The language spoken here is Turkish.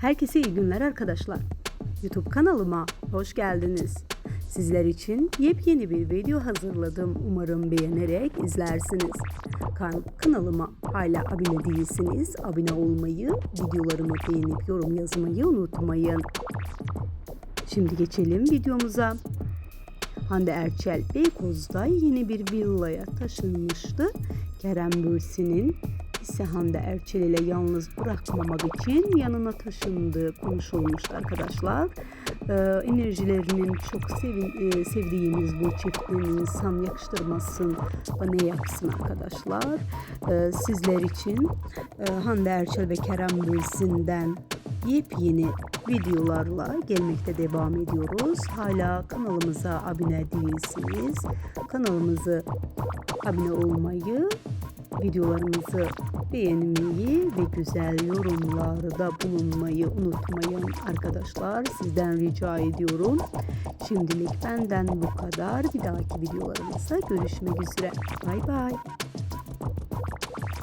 Herkese iyi günler arkadaşlar. YouTube kanalıma hoş geldiniz. Sizler için yepyeni bir video hazırladım. Umarım beğenerek izlersiniz. Kan kanalıma hala abone değilsiniz. Abone olmayı, videolarımı beğenip yorum yazmayı unutmayın. Şimdi geçelim videomuza. Hande Erçel Beykoz'da yeni bir villaya taşınmıştı. Kerem Bürsin'in ise Hande Erçel ile yalnız bırakmamak için yanına taşındığı konuşulmuştu arkadaşlar. Ee, enerjilerinin çok sevin, e, sevdiğimiz bu çiftin insan yakıştırmasın ne yapsın arkadaşlar. Ee, sizler için e, Hande Erçel ve Kerem Bürsin'den yepyeni videolarla gelmekte devam ediyoruz. Hala kanalımıza abone değilsiniz. Kanalımızı abone olmayı, videolarımızı beğenmeyi ve güzel yorumlarda bulunmayı unutmayın arkadaşlar. Sizden rica ediyorum. Şimdilik benden bu kadar. Bir dahaki videolarımızda görüşmek üzere. Bay bay.